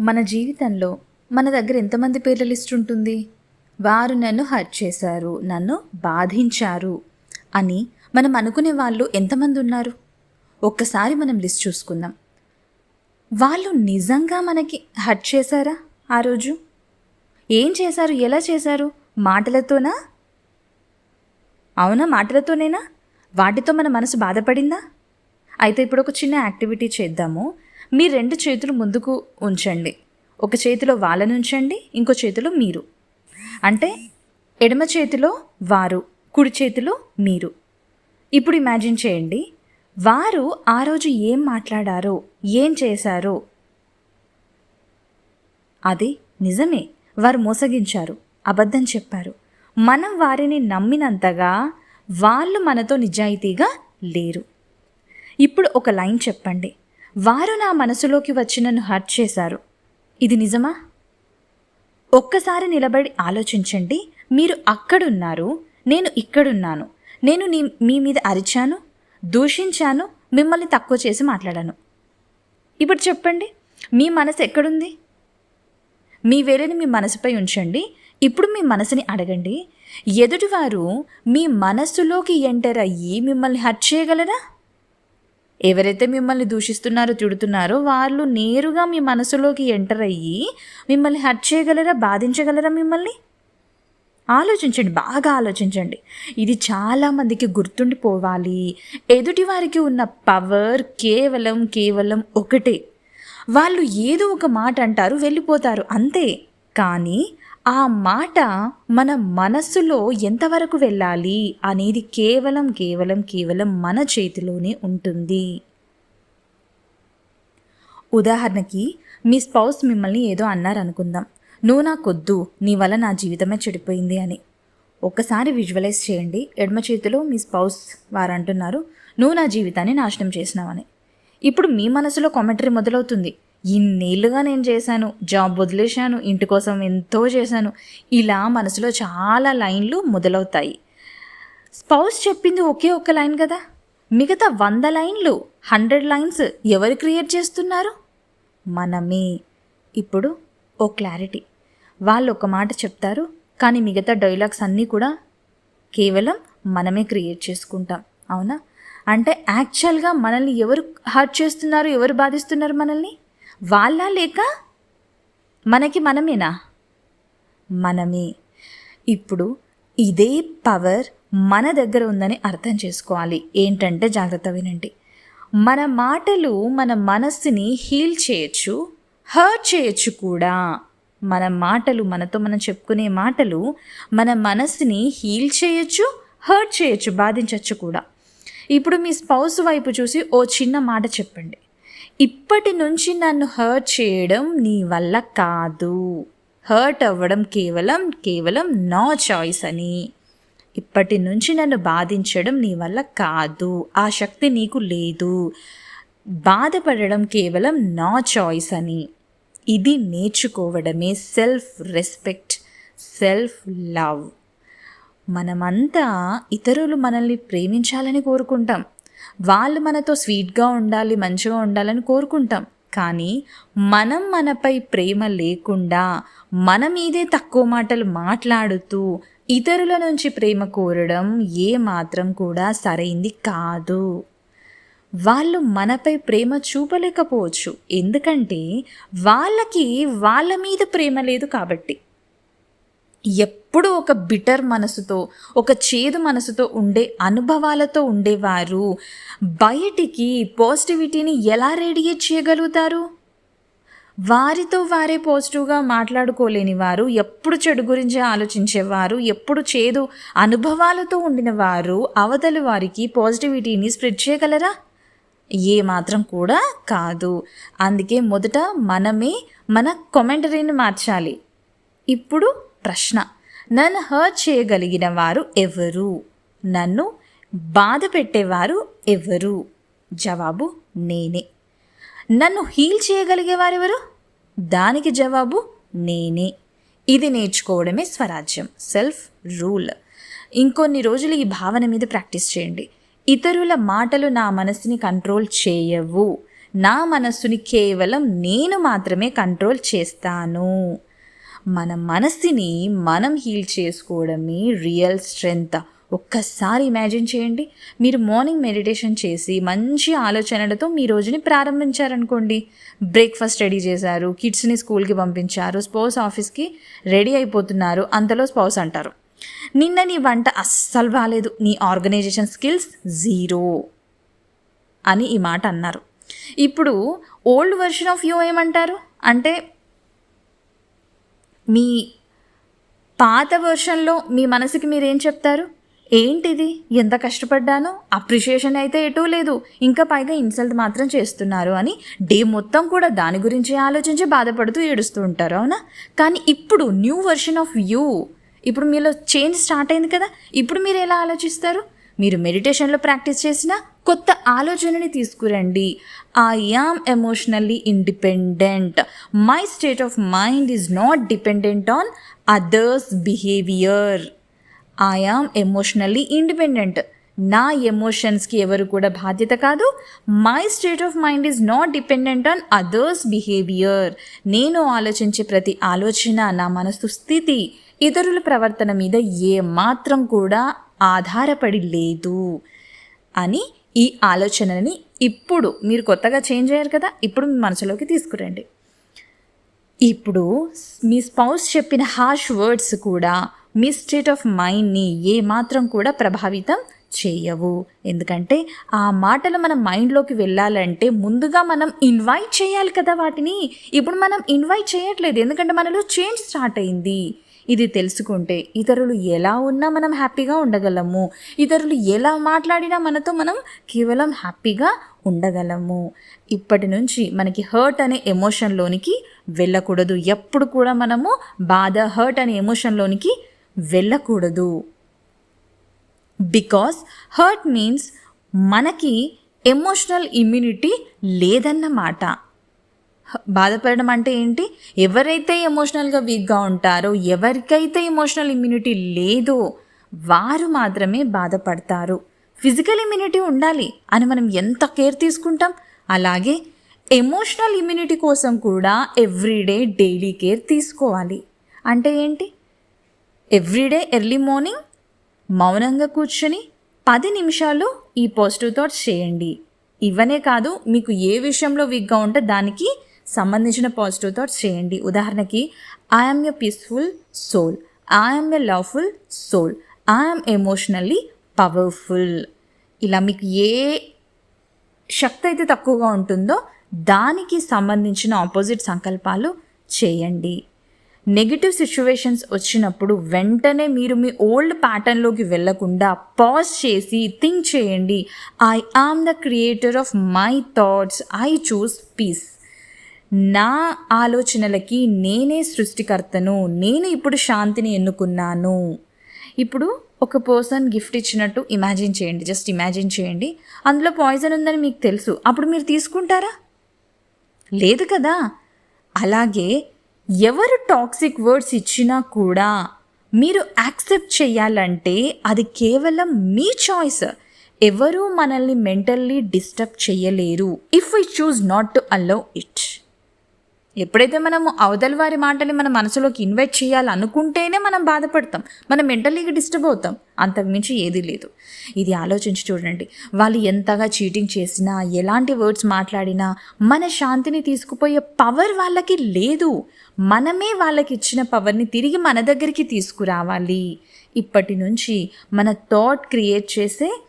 మన జీవితంలో మన దగ్గర ఎంతమంది పేర్ల లిస్ట్ ఉంటుంది? వారు నన్ను హర్ట్ చేశారు నన్ను బాధించారు అని మనం అనుకునే వాళ్ళు ఎంతమంది ఉన్నారు? ఒక్కసారి మనం లిస్ట్ చూసుకుందాం. వాళ్ళు నిజంగా మనకి హర్ట్ చేశారా ఆ రోజు? ఏం చేశారు? ఎలా చేశారు? మాటలతోనా? అవునా మాటలతోనేనా? వాటితో మన మనసు బాధపడిందా? అయితే ఇప్పుడు ఒక చిన్న యాక్టివిటీ చేద్దాము. మీ రెండు చేతులు ముందుకు ఉంచండి. ఒక చేతిలో వాళ్ళని ఉంచండి ఇంకో చేతిలో మీరు. అంటే ఎడమ చేతిలో వారు కుడి చేతిలో మీరు. ఇప్పుడు ఇమాజిన్ చేయండి. వారు ఆ రోజు ఏం మాట్లాడారో ఏం చేశారో. అది నిజమే. వారు మోసగించారు అబద్ధం చెప్పారు. మనం వారిని నమ్మినంతగా వాళ్ళు మనతో నిజాయితీగా లేరు. ఇప్పుడు ఒక లైన్ చెప్పండి. వారు నా మనసులోకి వచ్చి నన్ను హర్ట్ చేశారు. ఇది నిజమా? ఒక్కసారి నిలబడి ఆలోచించండి. మీరు అక్కడున్నారు. నేను ఇక్కడున్నాను. నేను నీ మీ మీద అరిచాను దూషించాను మిమ్మల్ని తక్కువ చేసి మాట్లాడాను. ఇప్పుడు చెప్పండి మీ మనసు ఎక్కడుంది? మీ వేరేని మీ మనసుపై ఉంచండి. ఇప్పుడు మీ మనసుని అడగండి. ఎదుటివారు మీ మనస్సులోకి ఎంటర్ అయ్యి మిమ్మల్ని హర్ట్ చేయగలరా? ఎవరైతే మిమ్మల్ని దూషిస్తున్నారో తిడుతున్నారో వాళ్ళు నేరుగా మీ మనసులోకి ఎంటర్ అయ్యి మిమ్మల్ని హర్ట్ చేయగలరా బాధించగలరా మిమ్మల్ని? ఆలోచించండి బాగా ఆలోచించండి. ఇది చాలామందికి గుర్తుండిపోవాలి. ఎదుటి వారికి ఉన్న పవర్ కేవలం కేవలం ఒకటే. వాళ్ళు ఏదో ఒక మాట అంటారు వెళ్ళిపోతారు అంతే. కానీ ఆ మాట మన మనస్సులో ఎంతవరకు వెళ్ళాలి అనేది కేవలం కేవలం కేవలం మన చేతిలోనే ఉంటుంది. ఉదాహరణకి మీ స్పౌస్ మిమ్మల్ని ఏదో అన్నారు అనుకుందాం నువ్వు నాకొద్దు నీ వల్ల నా జీవితమే చెడిపోయింది అని. ఒక్కసారి విజువలైజ్ చేయండి. ఎడమ చేతిలో మీ స్పౌస్ వారు అంటున్నారు నువ్వు నా జీవితాన్ని నాశనం చేసినావని ఇప్పుడు మీ మనసులో కామెంటరీ మొదలవుతుంది. ఇన్నేళ్ళుగా నేను చేశాను జాబ్ వదిలేశాను ఇంటి కోసం ఎంతో చేశాను. ఇలా మనసులో చాలా లైన్లు మొదలవుతాయి. స్పౌస్ చెప్పింది ఒకే ఒక్క లైన్ కదా? మిగతా వంద లైన్లు హండ్రెడ్ లైన్స్ ఎవరు క్రియేట్ చేస్తున్నారు? మనమే. ఇప్పుడు ఓ క్లారిటీ. వాళ్ళు ఒక మాట చెప్తారు కానీ మిగతా డైలాగ్స్ అన్నీ కూడా కేవలం మనమే క్రియేట్ చేసుకుంటాం అవునా? అంటే యాక్చువల్గా మనల్ని ఎవరు హర్ట్ చేస్తున్నారు ఎవరు బాధిస్తున్నారు మనల్ని? వాళ్ళ లేక మనకి మనమేనా? మనమే. ఇప్పుడు ఇదే పవర్ మన దగ్గర ఉందని అర్థం చేసుకోవాలి. ఏంటంటే జాగ్రత్త వినండి. మన మాటలు మన మనస్సుని హీల్ చేయొచ్చు హర్ట్ చేయొచ్చు కూడా. మన మాటలు మనతో మనం చెప్పుకునే మాటలు మన మనస్సుని హీల్ చేయొచ్చు హర్ట్ చేయొచ్చు బాధించవచ్చు కూడా. ఇప్పుడు మీ స్పౌస్ వైపు చూసి ఓ చిన్న మాట చెప్పండి. ఇప్పటి నుంచి నన్ను హర్ట్ చేయడం నీ వల్ల కాదు. హర్ట్ అవ్వడం కేవలం కేవలం నా చాయిస్ అని. ఇప్పటి నుంచి నన్ను బాధించడం నీ వల్ల కాదు. ఆ శక్తి నీకు లేదు. బాధపడడం కేవలం నా చాయిస్ అని. ఇది నేర్చుకోవడమే సెల్ఫ్ రెస్పెక్ట్ సెల్ఫ్ లవ్ మనమంతా ఇతరులు మనల్ని ప్రేమించాలని కోరుకుంటాం. వాళ్ళు మనతో స్వీట్గా ఉండాలి మంచిగా ఉండాలని కోరుకుంటాం. కానీ మనం మనపై ప్రేమ లేకుండా మన మీదే తక్కువ మాటలు మాట్లాడుతూ ఇతరుల నుంచి ప్రేమ కోరడం ఏ మాత్రం కూడా సరైంది కాదు. వాళ్ళు మనపై ప్రేమ చూపలేకపోవచ్చు. ఎందుకంటే వాళ్ళకి వాళ్ళ మీద ప్రేమ లేదు కాబట్టి. ఎప్పుడు ఒక బిటర్ మనసుతో ఒక చేదు మనసుతో ఉండే అనుభవాలతో ఉండేవారు. బయటికి పాజిటివిటీని ఎలా రేడియేట్ చేయగలుగుతారు? వారితో వారే పాజిటివ్గా మాట్లాడుకోలేని వారు ఎప్పుడు చెడు గురించి ఆలోచించేవారు ఎప్పుడు చేదు అనుభవాలతో ఉండిన వారు అవతలి వారికి పాజిటివిటీని స్ప్రెడ్ చేయగలరా? ఏ మాత్రం కూడా కాదు. అందుకే మొదట మనమే మన కామెంటరీని మార్చాలి. ఇప్పుడు ప్రశ్న. నన్ను హర్ట్ చేయగలిగిన వారు ఎవరు? నన్ను బాధ పెట్టేవారు ఎవరు? జవాబు నేనే. నన్ను హీల్ చేయగలిగేవారెవరు దానికి జవాబు నేనే. ఇది నేర్చుకోవడమే స్వరాజ్యం సెల్ఫ్ రూల్ ఇంకొన్ని రోజులు ఈ భావన మీద ప్రాక్టీస్ చేయండి. ఇతరుల మాటలు నా మనసుని కంట్రోల్ చేయవు. నా మనస్సుని కేవలం నేను మాత్రమే కంట్రోల్ చేస్తాను. మన మనస్సుని మనం హీల్ చేసుకోవడమే రియల్ స్ట్రెంగ్త్. ఒక్కసారి ఇమాజిన్ చేయండి. మీరు మార్నింగ్ మెడిటేషన్ చేసి మంచి ఆలోచనలతో మీ రోజుని ప్రారంభించారనుకోండి. బ్రేక్ఫాస్ట్ రెడీ చేశారు కిడ్స్ని స్కూల్కి పంపించారు స్పౌస్ ఆఫీస్కి రెడీ అయిపోతున్నారు అంతలో స్పౌస్ అంటారు. నిన్న నీ వంట అస్సలు బాగాలేదు నీ ఆర్గనైజేషన్ స్కిల్స్ జీరో అని ఈ మాట అన్నారు. ఇప్పుడు ఓల్డ్ వెర్షన్ ఆఫ్ యూ ఏమంటారు? అంటే మీ పాత వర్షన్లో మీ మనసుకి మీరేం చెప్తారు? ఏంటిది? ఎంత కష్టపడ్డానో? అప్రిషియేషన్ అయితే ఎటూ లేదు. ఇంకా పైగా ఇన్సల్ట్ మాత్రం చేస్తున్నారు అని డే మొత్తం కూడా దాని గురించి ఆలోచించి బాధపడుతూ ఏడుస్తూ ఉంటారు అవునా? కానీ ఇప్పుడు న్యూ వెర్షన్ ఆఫ్ యూ ఇప్పుడు మీలో చేంజ్ స్టార్ట్ అయింది కదా? ఇప్పుడు మీరు ఎలా ఆలోచిస్తారు? మీరు మెడిటేషన్లో ప్రాక్టీస్ చేసినా కొత్త ఆలోచనని తీసుకురండి. I am emotionally independent my state of mind is not dependent on others behaviour I am emotionally independent నా ఎమోషన్స్కి ఎవరు కూడా బాధ్యత కాదు. My state of mind is not dependent on others behaviour నేను ఆలోచించే ప్రతి ఆలోచన నా మనసు స్థితి ఇతరుల ప్రవర్తన మీద ఏమాత్రం కూడా ఆధారపడి లేదు అని ఈ ఆలోచనని ఇప్పుడు మీరు కొత్తగా చేంజ్ అయ్యారు కదా ఇప్పుడు మీ మనసులోకి తీసుకురండి. ఇప్పుడు మీ స్పౌస్ చెప్పిన హార్ష్ వర్డ్స్ కూడా మీ స్టేట్ ఆఫ్ మైండ్ని ఏమాత్రం కూడా ప్రభావితం చేయవు. ఎందుకంటే ఆ మాటలు మన మైండ్లోకి వెళ్ళాలంటే ముందుగా మనం ఇన్వైట్ చేయాలి కదా వాటిని. ఇప్పుడు మనం ఇన్వైట్ చేయట్లేదు. ఎందుకంటే మనలో చేంజ్ స్టార్ట్ అయింది. ఇది తెలుసుకుంటే ఇతరులు ఎలా ఉన్నా మనం హ్యాపీగా ఉండగలము. ఇతరులు ఎలా మాట్లాడినా మనతో మనం కేవలం హ్యాపీగా ఉండగలము. ఇప్పటి నుంచి మనకి హర్ట్ అనే ఎమోషన్లోనికి వెళ్ళకూడదు. ఎప్పుడు కూడా మనము బాధ హర్ట్ అనే ఎమోషన్లోనికి వెళ్ళకూడదు. బికాస్ హర్ట్ మీన్స్ మనకి ఎమోషనల్ ఇమ్యూనిటీ లేదన్నమాట. బాధపడడం అంటే ఏంటి? ఎవరైతే ఎమోషనల్గా వీక్గా ఉంటారో ఎవరికైతే ఎమోషనల్ ఇమ్యూనిటీ లేదో వారు మాత్రమే బాధపడతారు. ఫిజికల్ ఇమ్యూనిటీ ఉండాలి అని మనం ఎంత కేర్ తీసుకుంటాం? అలాగే ఎమోషనల్ ఇమ్యూనిటీ కోసం కూడా ఎవ్రీడే డైలీ కేర్ తీసుకోవాలి. అంటే ఏంటి? ఎవ్రీడే ఎర్లీ మార్నింగ్ మౌనంగా కూర్చొని పది నిమిషాలు ఈ పాజిటివ్ థాట్స్ చేయండి. ఇవనే కాదు మీకు ఏ విషయంలో వీక్గా ఉంటే దానికి సంబంధించిన పాజిటివ్ థాట్స్ చేయండి. ఉదాహరణకి I'm a peaceful soul I'm a loveful soul I'm emotionally powerful ఇలా మీకు ఏ శక్తి అయితే తక్కువగా ఉంటుందో దానికి సంబంధించిన ఆపోజిట్ సంకల్పాలు చేయండి. నెగిటివ్ సిచ్యువేషన్స్ వచ్చినప్పుడు వెంటనే మీరు మీ ఓల్డ్ ప్యాటర్న్లోకి వెళ్ళకుండా పాజ్ చేసి థింక్ చేయండి. I am the creator of my thoughts I choose peace నా ఆలోచనలకి నేనే సృష్టికర్తను నేను ఇప్పుడు శాంతిని ఎన్నుకున్నాను. ఇప్పుడు ఒక పర్సన్ గిఫ్ట్ ఇచ్చినట్టు ఇమాజిన్ చేయండి జస్ట్ ఇమాజిన్ చేయండి. అందులో పాయిజన్ ఉందని మీకు తెలుసు. అప్పుడు మీరు తీసుకుంటారా? లేదు కదా. అలాగే ఎవరు టాక్సిక్ వర్డ్స్ ఇచ్చినా కూడా మీరు యాక్సెప్ట్ చేయాలంటే అది కేవలం మీ చాయిస్ ఎవరూ మనల్ని మెంటల్లీ డిస్టర్బ్ చేయలేరు. If I choose not to allow it ఎప్పుడైతే మనము అవతల వారి మాటని మన మనసులోకి ఇన్వైట్ చేయాలనుకుంటేనే మనం బాధపడతాం. మనం మెంటలీగా డిస్టర్బ్ అవుతాం. అంతకుమించి ఏదీ లేదు. ఇది ఆలోచించి చూడండి. వాళ్ళు ఎంతగా చీటింగ్ చేసినా ఎలాంటి వర్డ్స్ మాట్లాడినా మన శాంతిని తీసుకుపోయే పవర్ వాళ్ళకి లేదు. మనమే వాళ్ళకి ఇచ్చిన పవర్ని తిరిగి మన దగ్గరికి తీసుకురావాలి. ఇప్పటి నుంచి మన థాట్ క్రియేట్ చేసే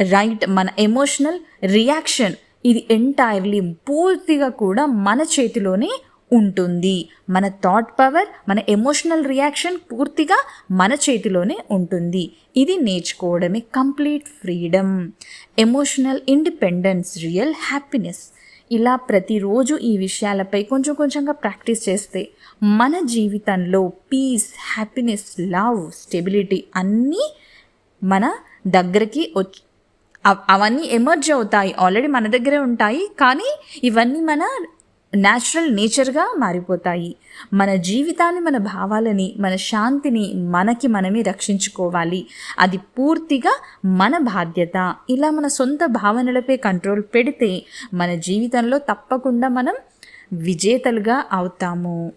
రైట్ మన ఎమోషనల్ రియాక్షన్ ఇది ఎంటైర్లీ పూర్తిగా కూడా మన చేతిలోనే ఉంటుంది. మన థాట్ పవర్ మన ఎమోషనల్ రియాక్షన్ పూర్తిగా మన చేతిలోనే ఉంటుంది. ఇది నేర్చుకోవడమే complete freedom emotional independence real happiness ఇలా ప్రతిరోజు ఈ విషయాలపై కొంచెం కొంచెంగా ప్రాక్టీస్ చేస్తే మన జీవితంలో పీస్ హ్యాపీనెస్ లవ్ స్టెబిలిటీ అన్నీ మన దగ్గరికి వచ్చి అవన్నీ ఎమర్జ్ అవుతాయి. ఆల్రెడీ మన దగ్గరే ఉంటాయి. కానీ ఇవన్నీ మన న్యాచురల్ నేచర్గా మారిపోతాయి. మన జీవితాన్ని మన భావాలని మన శాంతిని మనకి మనమే రక్షించుకోవాలి. అది పూర్తిగా మన బాధ్యత. ఇలా మన సొంత భావనలపై కంట్రోల్ పెడితే మన జీవితంలో తప్పకుండా మనం విజేతలుగా అవుతాము.